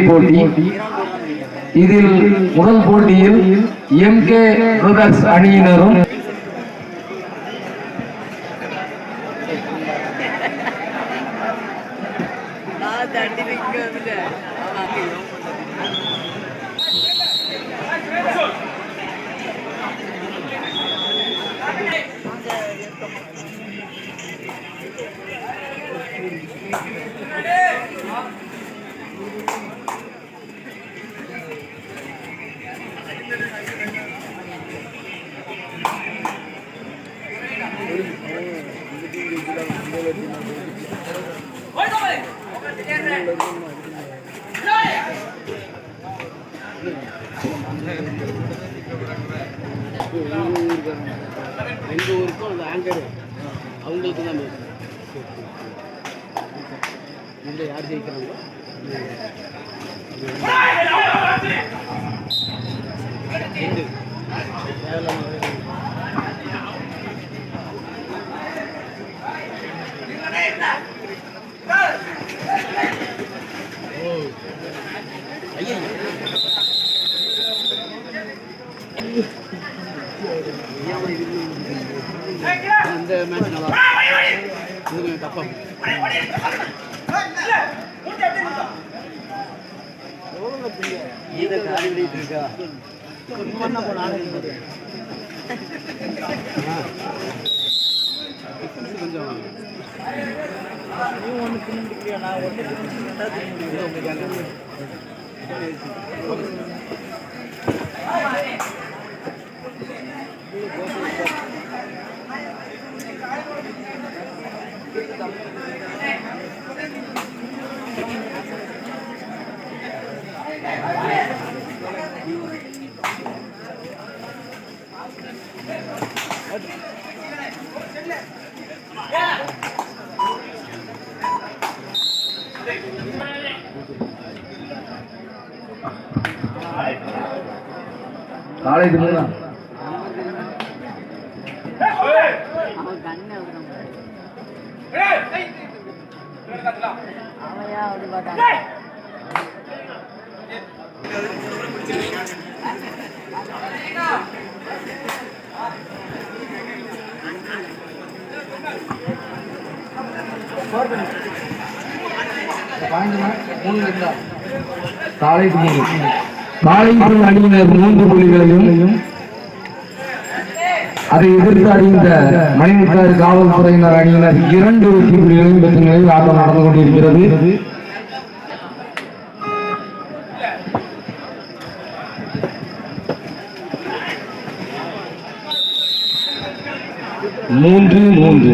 போட்டி. இதில் முதல் போட்டியில் எம் கே பிரதர்ஸ் அணியினரும் தண்டி நிற்கவில்ல எங்கள் ஊருக்கும் அந்த ஆங்கர் அவங்களுக்கு தான் பேசுகிறேன் யார் ஜெயிக்கிறாங்களோ ரெண்டு தேவையில்லாம ஓ ஐயா இந்த மேட்ச் நல்லா இது கொஞ்சம் தப்பா இதை காலி விடிட்டு இருக்கா கொஞ்சம் தினம் அவன் அணியினர் மூன்று புள்ளிகளையும் அதை எதிர்த்து அணிந்த மணிமுத்தாறு காவல்துறையினர் அணியினர் இரண்டு வெற்றி புள்ளிகளையும் பெற்ற நிலையில் ஆட்டம் நடந்து கொண்டிருக்கிறது. மூன்று மூன்று.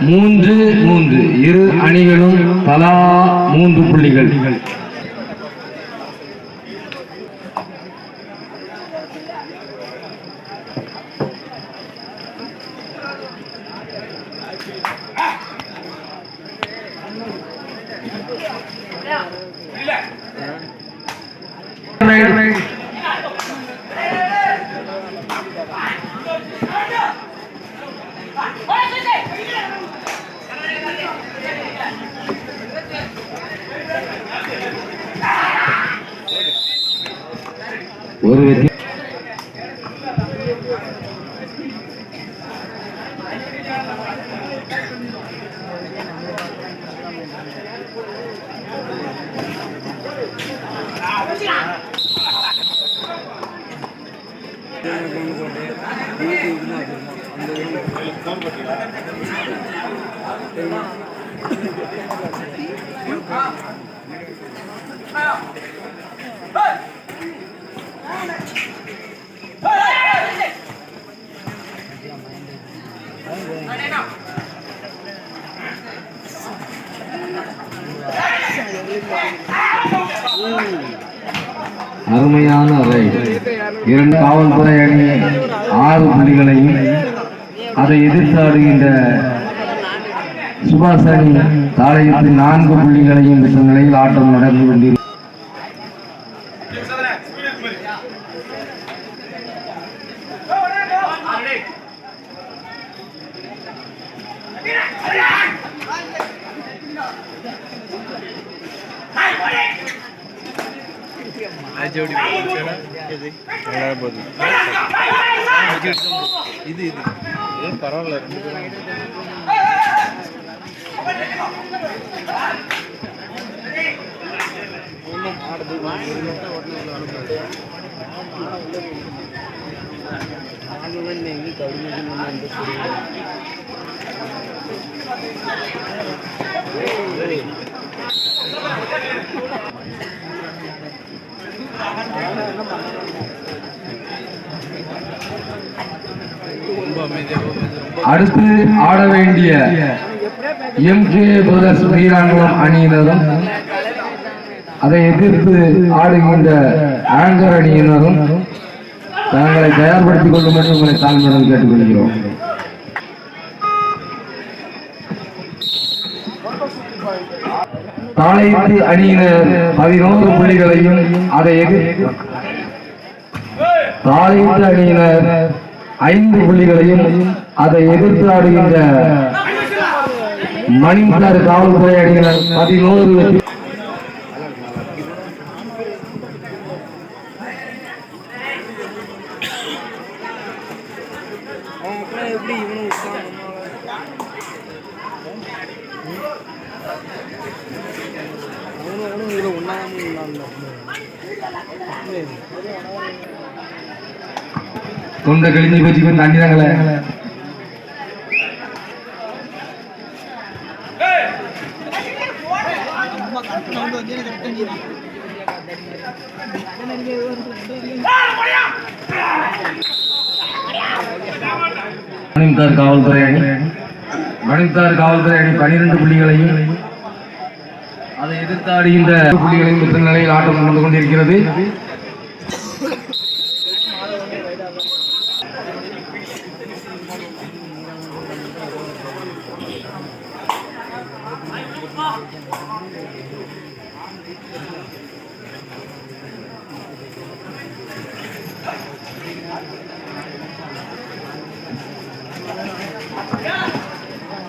மூன்று மூன்று. இரு அணிகளும் தலா மூன்று புள்ளிகள். ஒரு வெற்றி ஆ அருமையான ரைட் இரண்டு காவல்துறை அணி ஆறு புள்ளிகளையும் அதை எதிர்த்து ஆடுகின்ற சுபாஷ் அணி தாளையத்தில் நான்கு புள்ளிகளையும் பெற்ற நிலையில் ஆட்டம் நடந்து கொண்டிருக்கிறது. இது இது. ஏன் பரவாயில்ல ரெண்டு பேரும் ரொம்ப அமைதியாக ரொம்ப அடுத்து ஆட வேண்டிய எம் கே பிரதர்ஸ் வீராங்குளம் அணியினரும் அதை எதிர்த்து ஆடுகின்ற ஆங்கர் அணியினரும் தங்களை தயார்படுத்திக் கொள்ளும் என்று உங்களை தாழ்மையுடன் கேட்டுக்கொள்கிறோம். தாளையத்து அணியினர் பதினோரு புள்ளிகளையும் அதை எதிர்த்து. தாளையத்து அணியினர் ஐந்து புள்ளிகளையும் அதை எதிர்த்து ஆடுகின்ற மணிமுத்தாறு காவல்துறை அணியினர் பதினோரு தொண்டை கழிஞ்சு போச்சு கொஞ்சம் தண்ணி தாங்களே மணிமுத்தாறு காவல்துறை அணி. மணிமுத்தாறு காவல்துறை அணி பனிரெண்டு புள்ளிகளையும் அதை எதிர்த்து ஆடுகின்ற புள்ளிகளையும் பெற்ற நிலையில் ஆட்டம் நடந்து கொண்டிருக்கிறது?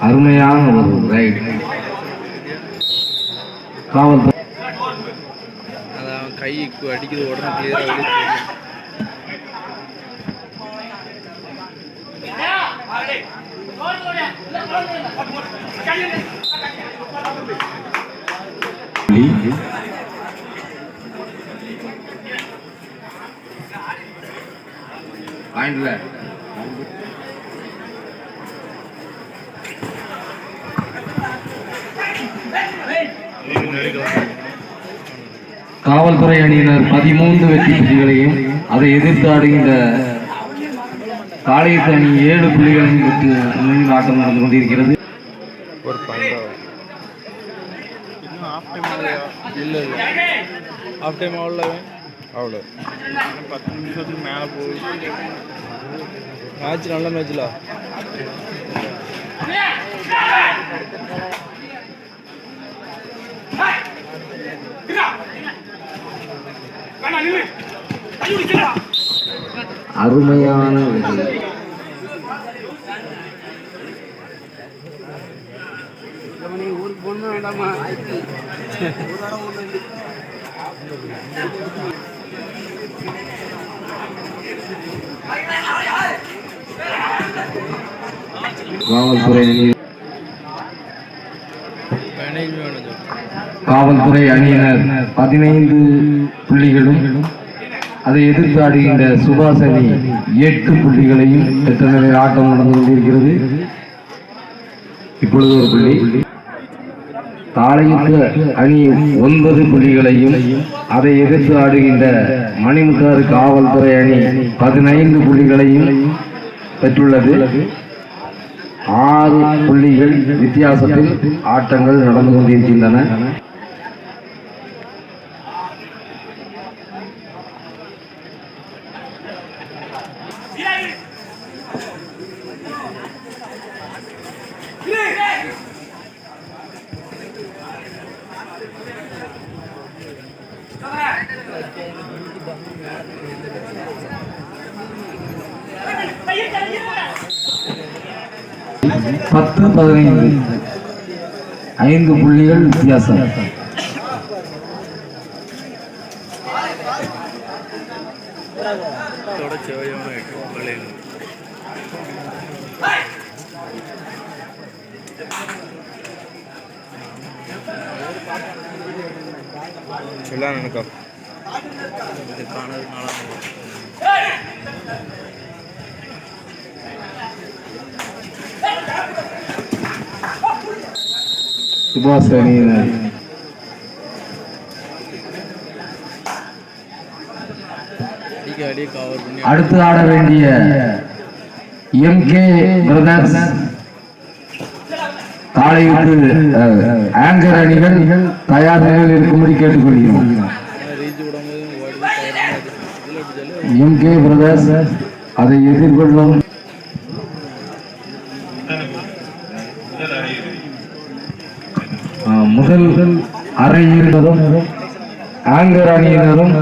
அருமையான ஒரு ரைட் காவல்துறை கைக்கு அடிக்குது உடனே கிளியராக. பாயிண்ட்ல காவல்துறை அணியினர் பதிமூன்று வெற்றி புள்ளிகளையும் அதை எதிர்த்து ஆடுகின்ற காளையத்து அணி ஏழு புள்ளிகளையும் பெற்று ஆட்டம் நடந்து கொண்டிருக்கிறது அவ்வளோ பத்து நிமிஷத்துக்கு மேலே போகுது மேட்ச் நல்ல மேட்ச்ல அருமையான ஒரு நீ ஊருக்கு போகணும் வேண்டாமா? காவல்துறை காவல்துறை அணியினர் பதினைந்து புள்ளிகளும் அதை எதிர்த்து ஆடுகின்ற சுபாஷ் அணி எட்டு புள்ளிகளையும் பெற்ற நிலையில் ஆட்டம் நடந்து கொண்டிருக்கிறது? இப்பொழுது ஒரு புள்ளி. தாளையத்து அணி ஒன்பது புள்ளிகளையும் அதை எதிர்த்து ஆடுகின்ற மணிமுத்தாறு காவல்துறை அணி பதினைந்து புள்ளிகளையும் பெற்றுள்ளது. ஆறு புள்ளிகள் வித்தியாசத்தில் ஆட்டங்கள் நடந்து கொண்டிருக்கின்றன Yeah. பத்து பதினைந்து. ஐந்து புள்ளிகள் வித்தியாசம். தொடர்ச்சி விளையாடு சொல்லான் எனக்கா இதுக்கானது சுபாஷ் அணியினர் அடுத்து ஆட வேண்டிய எம் கே பிரதர்ஸ் காலையிட்டு ஆங்கர் அணிகள் தயார் நிலையில் இருக்கும்படி கேட்டுக்கொள்கிறோம். எம் கே பிரதர்ஸ் அதை எதிர்கொள்ளும் ஆ, முதல் அரையிறுதியும் ஆங்கர் அணியினரும்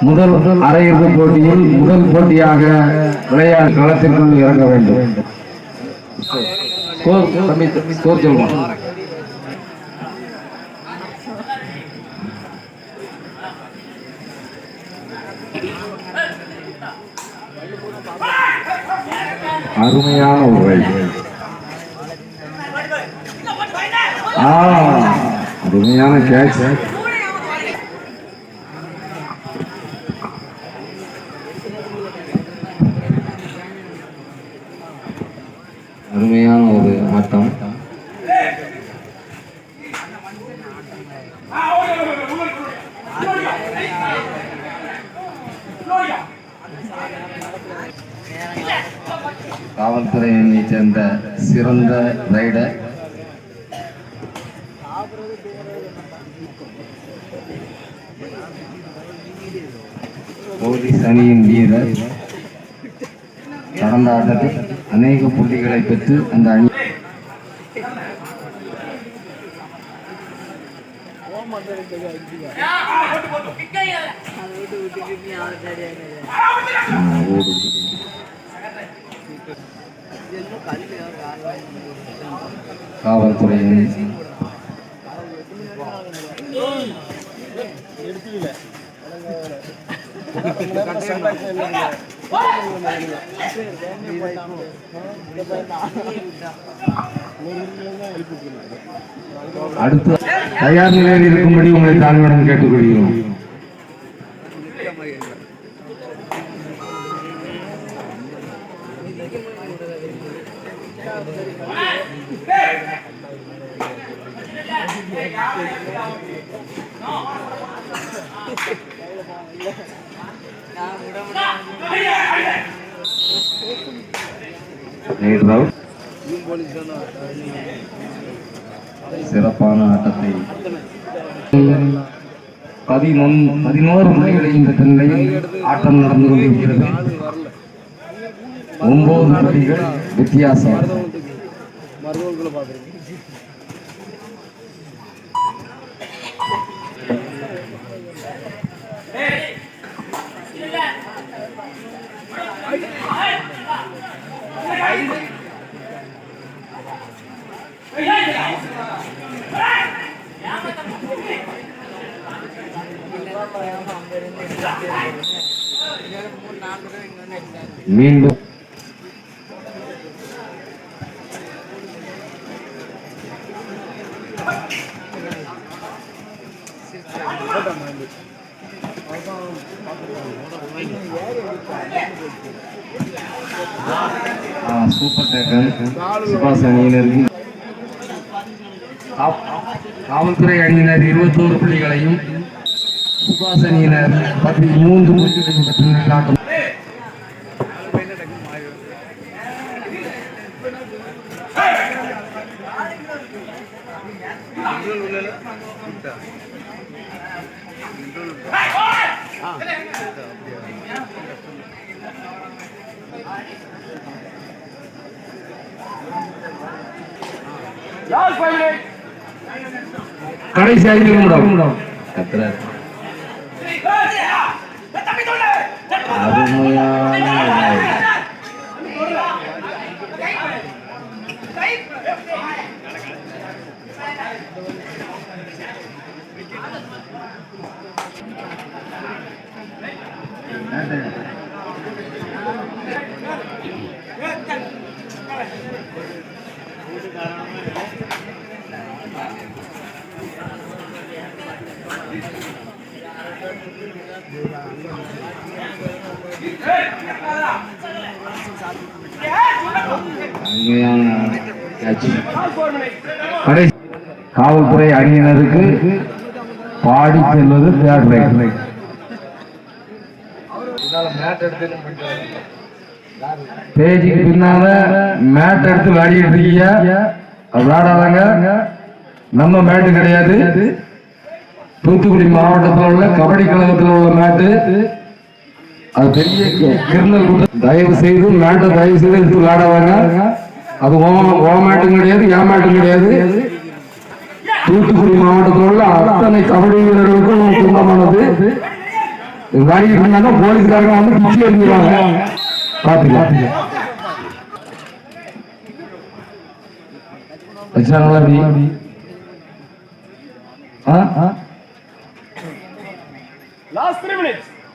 முதல் அரையிறுதி போட்டியில் முதல் போட்டியாக விளையாட்டு களத்திற்குள் இறங்க வேண்டும். ஸ்கோர் சொல்லுவோம் அருமையான உரை. ஆ. அருமையான கேட்ச் அருமையான ஒரு ஆட்டம். காவல்துறையினை சேர்ந்த சிறந்த ரைடர் போலீஸ் அணியின் வீரர். கடந்த ஆட்டத்தில் அநேக புள்ளிகளை பெற்று அந்த அணி காவல்துறையின் காவல்துறையின் அடுத்து தயார் நிலையில் இருக்கும்படி உங்களை தாழ்வுடன் கேட்டுக்கொள்கிறோம். சிறப்பான ஆட்டத்தை. பதினொன் பதினோரு முறைகளை இந்த நிலையில் ஆட்டம் நடந்து கொண்டிருக்கிறது. ஒன்பது புள்ளிகள் வித்தியாசம். மீண்டும் சூப்பர் டேக்கர். சுபாஷ் அணியினருக்கு காப்- காவல்துறை அணியினர் இருபத்தோரு புள்ளிகளையும் சுபாஷ் அணியினர் பதிமூன்று புள்ளிகளையும் பெற்ற கடைசி ஐந்து நிமிடம் கத்துறாரு அருமையான விளையாட்டு. அருமையான catch. கடைசி காவல்துறை அணியினருக்கு பாடி செல்வது தேர்ட் ரைட் ஸ்டேஜுக்கு பின்னால மேட் எடுத்து விளையாடிட்டு இருக்கீங்க அது விளையாடாதாங்க நம்ம மேட்டு கிடையாது. தூத்துக்குடி மாவட்டத்தில் உள்ள கபடி கழகத்தில் உள்ள மேட்டு அது பெரிய கிருந்தல் தயவு செய்து மேட்டை தயவு செய்து எடுத்து விளையாடாதாங்க அது ஓ ஓ மேட்டும் கிடையாது ஏன் மேட்டும் கிடையாது. தூத்துக்குடி மாவட்டத்தில் உள்ள அத்தனை கபடி வீரர்களுக்கும் சொந்தமானது விளையாடிட்டு இருந்தாங்க போலீஸ்காரங்க வந்து பிச்சு எறிஞ்சிருவாங்க. பாத்துக்கலாம்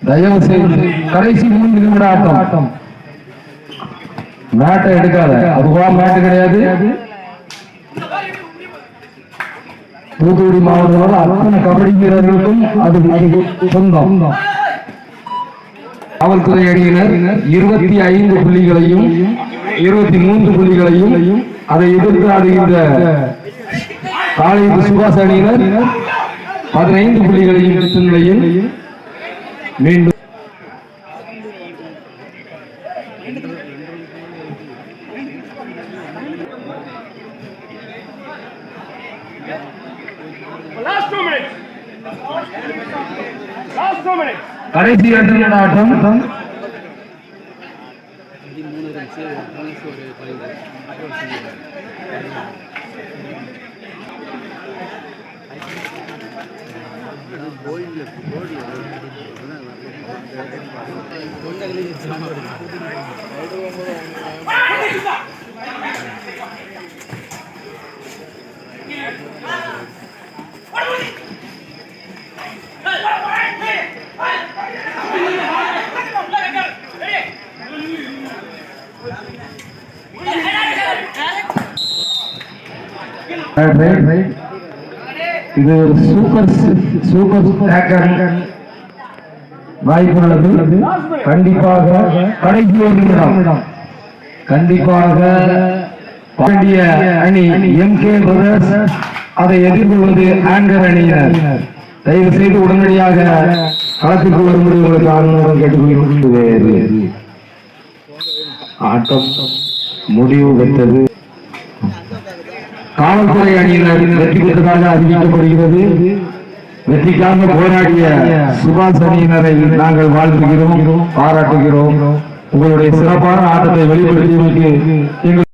தயவு செய்து கடைசி மூன்று நிமிட ஆட்டம். ஆட்டம் மேட்டை எடுக்காத. அதுவா மேட்டு கிடையாது. தூத்துக்குடி மாவட்டத்தில் அத்தனை கபடி வீரர்களுக்கும் அது அது சொந்தம். காவல்துறை அணியினர் இருபத்தி ஐந்து புள்ளிகளையும் இருபத்தி மூன்று புள்ளிகளையும் அதை எதிர்த்து ஆடுகின்ற காலையில் சுபாஷ் அணியினர் பதினைந்து புள்ளிகளையும் எடுத்த நிலையில் மீண்டும் கடைசி இரண்டு நிமிட ஆட்டம் மூணு ரன்ஸ் இது ஒரு சூப்பர் சூப்பர் ஹேக்கர் வாய்ப்பு உள்ளது. கண்டிப்பாக கடைசி ஒரு நிமிடம். கண்டிப்பாக பாண்டிய அணி எம் கே பிரதர்ஸ் அதை எதிர்கொள்வது ஆங்கர் அணியினர். தயவு செய்து உடனடியாக களத்திற்கு வரும்படி உங்களுக்கு ஆளுநரும் கேட்டுக்கொள்கிறது ஆட்டம் முடிவு பெற்றது. காவல்துறை அணியினர் வெற்றி பெற்றதாக அறிவிக்கப்படுகிறது. வெற்றிக்காக போராடிய சுபாஷ் அணியினரை நாங்கள் வாழ்த்துகிறோம் பாராட்டுகிறோம். உங்களுடைய சிறப்பான ஆட்டத்தை வெளிப்படுத்தியதற்கு எங்கள்